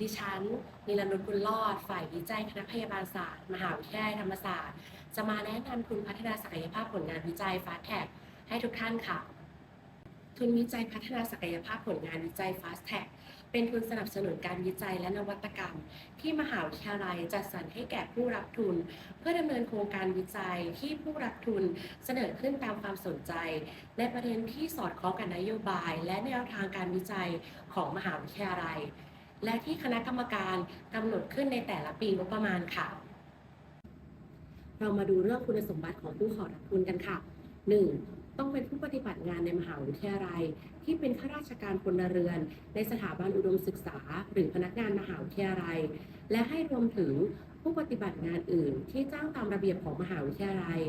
ดิฉันนิรนุชบุญรอด ฝ่ายวิจัยคณะพยาบาลศาสตร์ มหาวิทยาลัยธรรมศาสตร์ จะมาแนะนำทุนพัฒนาศักยภาพผลงานวิจัย Fast Tag ให้ทุกท่านค่ะ ทุนวิจัยพัฒนาศักยภาพผลงานวิจัย Fast Tag เป็นทุนสนับสนุนการวิจัยและนวัตกรรม ที่มหาวิทยาลัยจัดสรรให้แก่ผู้รับทุน เพื่อดำเนินโครงการวิจัยที่ผู้รับทุนเสนอขึ้นตามความสนใจ ในประเด็นที่สอดคล้องกับนโยบาย และแนวทางการวิจัยของมหาวิทยาลัย และที่คณะกรรมการกำหนดขึ้นในแต่ละปีงบประมาณค่ะ เรามาดูเรื่องคุณสมบัติของผู้ขอรับทุนกันค่ะ 1. ต้องเป็นผู้ปฏิบัติงานในมหาวิทยาลัย ที่เป็นข้าราชการพลเรือน ในสถาบันอุดมศึกษา หรือพนักงานมหาวิทยาลัย และให้รวมถึง ผู้ปฏิบัติงานอื่นที่จ้างตามระเบียบของมหาวิทยาลัย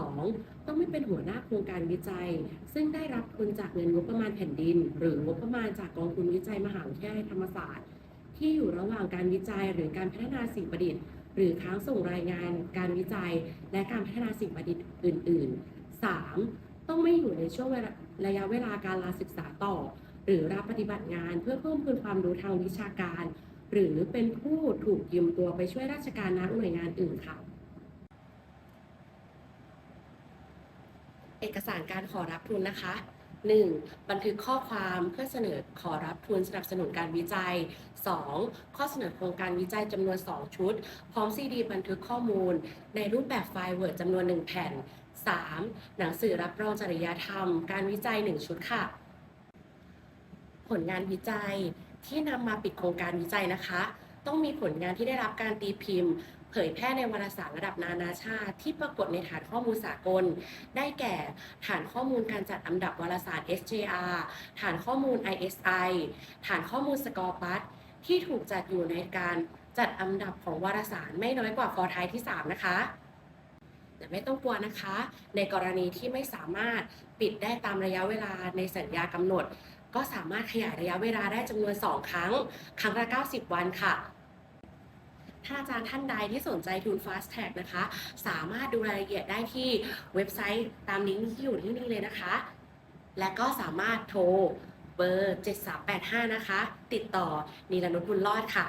2. ต้องไม่เป็นหัวหน้าโครงการวิจัย ซึ่งได้รับทุนจากเงินงบประมาณแผ่นดิน หรืองบประมาณจากกองทุนวิจัยมหาวิทยาลัยธรรมศาสตร์ ที่อยู่ระหว่างการวิจัยหรือการพัฒนาสิ่งประดิษฐ์ หรือค้างส่งรายงานการวิจัย และการพัฒนาสิ่งประดิษฐ์อื่น ๆ 3. ต้องไม่อยู่ในช่วงระยะเวลาการลาศึกษาต่อ หรือรับปฏิบัติงานเพื่อเพิ่มพูนความรู้ทางวิชาการ หรือเป็นผู้ถูกยืมตัวไปช่วยราชการณหน่วยงานอื่นค่ะ เอกสารการขอรับทุนนะคะ 1. บันทึกข้อความเพื่อเสนอขอรับทุนสนับสนุนการวิจัย 2. ข้อเสนอโครงการวิจัยจำนวน 2 ชุด พร้อมซีดีบันทึกข้อมูล ในรูปแบบไฟล์ Word จำนวน 1 แผ่น 3. หนังสือรับรองจริยธรรม การวิจัย 1 ชุดค่ะ ผลงานวิจัย ที่นำมาปิดโครงการวิจัยนะคะ ต้องมีผลงานที่ได้รับการตีพิมพ์ เผยแพร่ในวารสารระดับนานาชาติ ที่ปรากฏในฐานข้อมูลสากล ได้แก่ฐานข้อมูลการจัดอันดับวารสาร SJR ฐานข้อมูล ISI ฐานข้อมูลสกอร์ปัสที่ถูกจัดอยู่ในการจัดอันดับของวารสารไม่น้อยกว่าฟอร์ไทยที่ 3 นะคะแต่ไม่ต้องกลัวนะคะ ในกรณีที่ไม่สามารถปิดได้ตามระยะเวลาในสัญญากำหนด ก็สามารถขยายระยะเวลาได้จำนวน 2 ครั้ง ครั้งละ 90 วันค่ะ ถ้าอาจารย์ท่านใดที่สนใจทุน Fast Tag นะคะ สามารถดูรายละเอียดได้ที่เว็บไซต์ตามลิงก์ที่อยู่ที่นี่เลยนะคะ และก็สามารถโทรเบอร์ 7385 นะคะ ติดต่อนีรนุชบุญรอดค่ะ